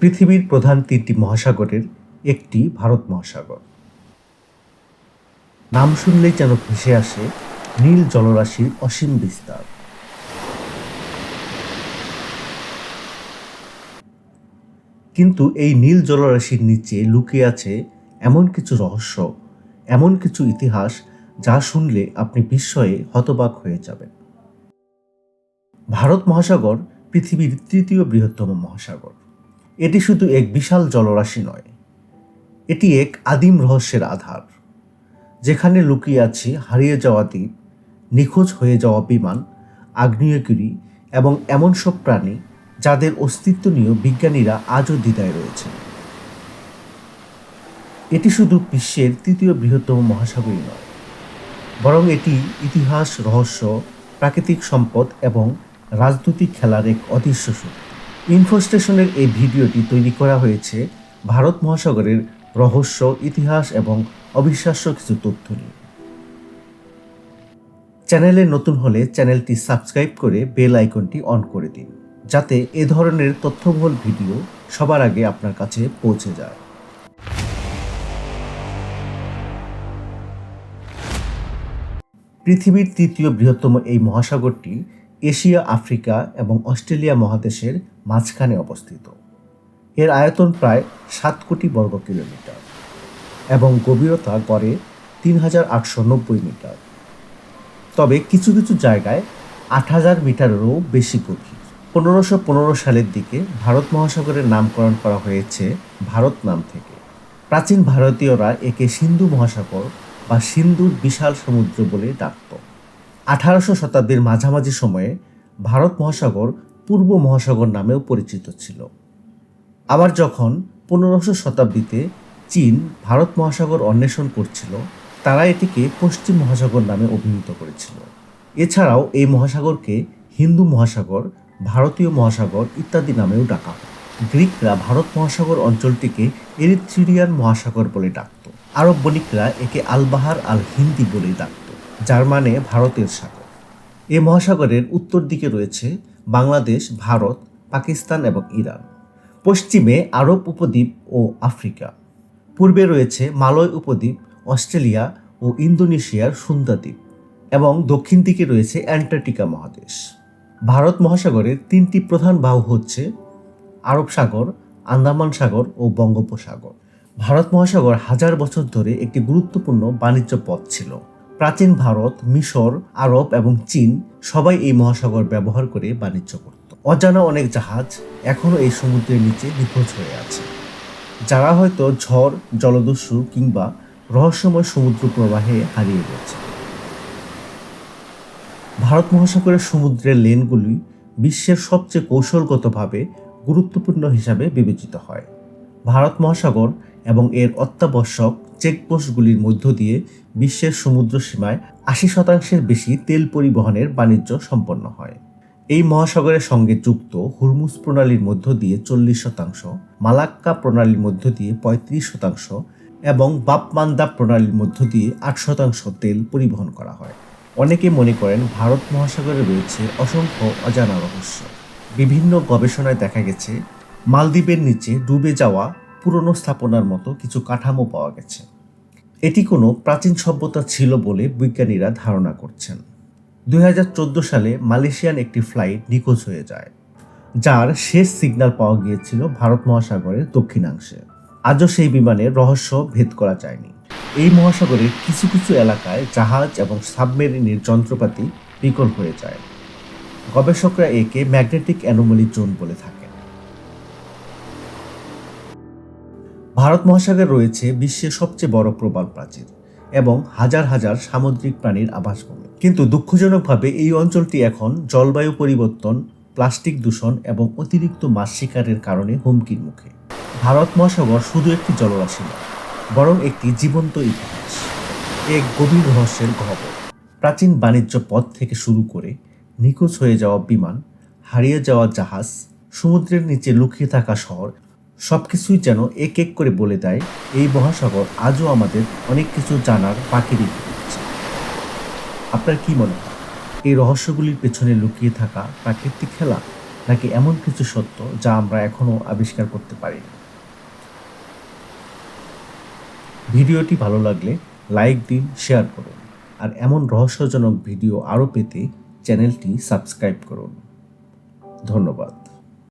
পৃথিবীর প্রধান তিনটি মহাসাগরের একটি ভারত মহাসাগর। নাম শুনলেই যেন ভেসে আসে নীল জলরাশির অসীম বিস্তার। কিন্তু এই নীল জলরাশির নিচে লুকিয়ে আছে এমন কিছু রহস্য, এমন কিছু ইতিহাস যা শুনলে আপনি বিস্ময়ে হতবাক হয়ে যাবেন। ভারত মহাসাগর পৃথিবীর তৃতীয় বৃহত্তম মহাসাগর। এটি শুধু এক বিশাল জলরাশি নয়, এটি এক আদিম রহস্যের আধার। যেখানে লুকিয়ে আছে, হারিয়ে যাওয়া দ্বীপ, নিখোঁজ হয়ে যাওয়া বিমান আগ্নেয়গিরি এবং এমন সব প্রাণী যাদের অস্তিত্ব নিয়েও বিজ্ঞানীরা আজও দ্বিধায় রয়েছে এটি শুধু বিশ্বের তৃতীয় বৃহত্তম মহাসাগরই নয়, বরং এটি ইতিহাস, রহস্য, প্রাকৃতিক সম্পদ এবং রাজনৈতিক খেলার এক অদৃশ্য শক্তি। ইনফোস্টেশনের এই ভিডিওটি তৈরি করা হয়েছে ভারত মহাসাগরের রহস্য, ইতিহাস এবং অবিশ্বাস্য কিছু তথ্য নিয়ে। চ্যানেলে নতুন হলে চ্যানেলটি সাবস্ক্রাইব করে বেল আইকনটি অন করে দিন, যাতে এ ধরনের তথ্যবহুল ভিডিও সবার আগে আপনার কাছে পৌঁছে যায়। পৃথিবীর তৃতীয় বৃহত্তম এই মহাসাগরটি এশিয়া, আফ্রিকা এবং অস্ট্রেলিয়া মহাদেশের মাঝখানে অবস্থিত। এর আয়তন প্রায় সাত কোটি বর্গ কিলোমিটার এবং গভীরতা গড়ে তিন হাজার আটশো নব্বই মিটার। তবে কিছু কিছু জায়গায় আট হাজার মিটারেরও বেশি গভীর। পনেরোশো পনেরো সালের দিকে ভারত মহাসাগরের নামকরণ করা হয়েছে ভারত নাম থেকে। প্রাচীন ভারতীয়রা একে সিন্ধু মহাসাগর বা সিন্ধুর বিশাল সমুদ্র বলে ডাকত। আঠারোশো শতাব্দীর মাঝামাঝি সময়ে ভারত মহাসাগর পূর্ব মহাসাগর নামেও পরিচিত ছিল। আবার যখন পনেরোশো শতাব্দীতে চীন ভারত মহাসাগর অন্বেষণ করছিল, তারা এটিকে পশ্চিম মহাসাগর নামে অভিহিত করেছিল। এছাড়াও এই মহাসাগরকে হিন্দু মহাসাগর, ভারতীয় মহাসাগর ইত্যাদি নামেও ডাকা হয়। গ্রিকরা ভারত মহাসাগর অঞ্চলটিকে এরিথ্রিয়ান মহাসাগর বলে ডাকত। আরব বণিকরা একে আলবাহার আল হিন্দি বলে ডাকত, যার মানে ভারতের সাগর। এ মহাসাগরের উত্তর দিকে রয়েছে বাংলাদেশ, ভারত, পাকিস্তান এবং ইরান। পশ্চিমে আরব উপদ্বীপ ও আফ্রিকা। পূর্বে রয়েছে মালয় উপদ্বীপ, অস্ট্রেলিয়া ও ইন্দোনেশিয়ার সুন্দা দ্বীপ এবং দক্ষিণ দিকে রয়েছে অ্যান্টার্কটিকা মহাদেশ। ভারত মহাসাগরের তিনটি প্রধান বাহু হচ্ছে আরব সাগর, আন্দামান সাগর ও বঙ্গোপসাগর। ভারত মহাসাগর হাজার বছর ধরে একটি গুরুত্বপূর্ণ বাণিজ্য পথ ছিল। প্রাচীন ভারত, মিশর, আরব এবং চীন সবাই এই মহাসাগর ব্যবহার করে বাণিজ্য করত। অজানা অনেক জাহাজ এখনও এই সমুদ্রের নিচে নিখোঁজ হয়ে আছে। যারা হয়তো ঝড়, জলদস্যু কিংবা রহস্যময় সমুদ্র প্রবাহে হারিয়ে গেছে। ভারত মহাসাগরের সমুদ্রের লেনগুলি বিশ্বের সবচেয়ে কৌশলগতভাবে গুরুত্বপূর্ণ হিসাবে বিবেচিত হয়। ভারত মহাসাগর এবং এর অত্যাবশ্যক চেকপোস্টগুলির মধ্য দিয়ে বিশ্বের সমুদ্র সীমায় আশি শতাংশের বেশি তেল পরিবহনের বাণিজ্য সম্পন্ন হয়। এই মহাসাগরের সঙ্গে যুক্ত হুরমুজ প্রণালীর মধ্য দিয়ে চল্লিশ শতাংশ, মালাক্কা প্রণালীর মধ্য দিয়ে পঁয়ত্রিশ শতাংশ এবং বাপমান্দা প্রণালীর মধ্য দিয়ে আট শতাংশ তেল পরিবহন করা হয়। অনেকে মনে করেন ভারত মহাসাগরে রয়েছে অসংখ্য অজানা রহস্য। বিভিন্ন গবেষণায় দেখা গেছে, মালদ্বীপের নিচে ডুবে যাওয়া পুরনো স্থাপনার মতো কিছু কাঠামো পাওয়া গেছে। এটি কোনো প্রাচীন সভ্যতা ছিল বলে বিজ্ঞানীরা ধারণা করছেন। দুই হাজার চোদ্দ সালে মালয়েশিয়ান একটি ফ্লাইট নিখোঁজ হয়ে যায়, যার শেষ সিগন্যাল পাওয়া গিয়েছিল ভারত মহাসাগরের দক্ষিণাংশে। আজও সেই বিমানের রহস্য ভেদ করা যায়নি। এই মহাসাগরের কিছু কিছু এলাকায় জাহাজ এবং সাবমেরিনের যন্ত্রপাতি বিকল হয়ে যায়। গবেষকরা একে ম্যাগনেটিক অ্যানোমালি জোন বলে থাকেন। ভারত মহাসাগরে রয়েছে বিশ্বের সবচেয়ে বড় প্রবাল প্রাচীর এবং হাজার হাজার সামুদ্রিক প্রাণীর আবাসভূমি। কিন্তু দুঃখজনকভাবে এই অঞ্চলটি এখন জলবায়ু পরিবর্তন, প্লাস্টিক দূষণ এবং অতিরিক্ত মাছ শিকারের কারণে হুমকির মুখে। ভারত মহাসাগর শুধু একটি জলরাশি নয়, বরং একটি জীবন্ত ইতিহাস। এক গভীর রহস্যের গহ্বর। প্রাচীন বাণিজ্য পথ থেকে শুরু করে নিখোঁজ হয়ে যাওয়া বিমান, হারিয়ে যাওয়া জাহাজ, সমুদ্রের নিচে লুকিয়ে থাকা শহর সব কিছুই যেন এক এক করে বলে দেয়, এই মহাসাগর আজও আমাদের অনেক কিছু জানার বাকি রেখে দিচ্ছে। আপনার কি মনে হয়, এই রহস্যগুলির পেছনে লুকিয়ে থাকা প্রাকৃতিক খেলা নাকি এমন কিছু সত্য যা আমরা এখনও আবিষ্কার করতে পারি ভিডিওটি ভালো লাগলে লাইক দিন, শেয়ার করুন আর এমন রহস্যজনক ভিডিও আরও পেতে চ্যানেলটি সাবস্ক্রাইব করুন। ধন্যবাদ।